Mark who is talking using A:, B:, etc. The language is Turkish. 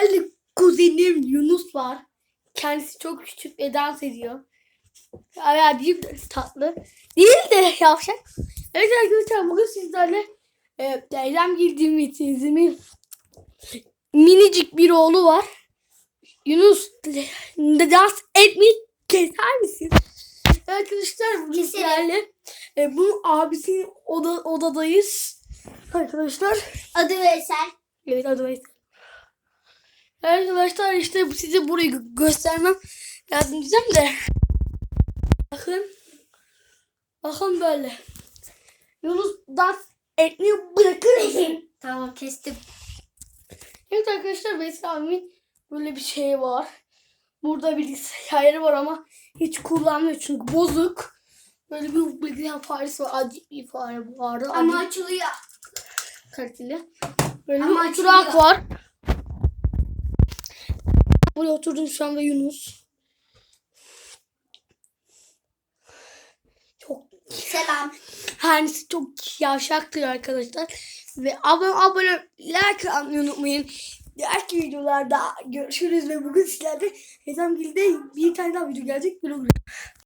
A: sizlerle kuzenim Yunus var. Kendisi çok küçük ve dans ediyor. Ya değil de tatlı. Değil de yavşak. Evet arkadaşlar bugün sizlerle e, Eylem girdiğim teyzemin minicik bir oğlu var. Yunus dans etmeyi keser misin? Arkadaşlar bugün sizlerle e, bunun abisinin oda, odadayız. Arkadaşlar
B: Adı Veysel.
A: Evet adı Veysel. Arkadaşlar işte size burayı gö- göstermem lazım diyeceğim de. Bakın. Bakın böyle. Yunus dans etmeyi bırakır?
B: Tamam kestim.
A: Evet arkadaşlar Veysel abimin böyle bir şey var. Burada bilgisayarı var ama hiç kullanmıyor çünkü bozuk. Böyle bir bilgisayar faresi var. Acayip bir fare vardı.
B: Ama
A: Acayip
B: açılıyor.
A: kaliteli. Böyle
B: Ama
A: bir
B: açılıyor.
A: var. Buraya oturdum şu anda Yunus. Çok
B: Selam.
A: Kendisi çok yavşaktır arkadaşlar. Ve abone abone like atmayı unutmayın. Diğerki videolarda görüşürüz ve bugün sizlerle Hesam Gil'de bir tane daha video gelecek. Güle.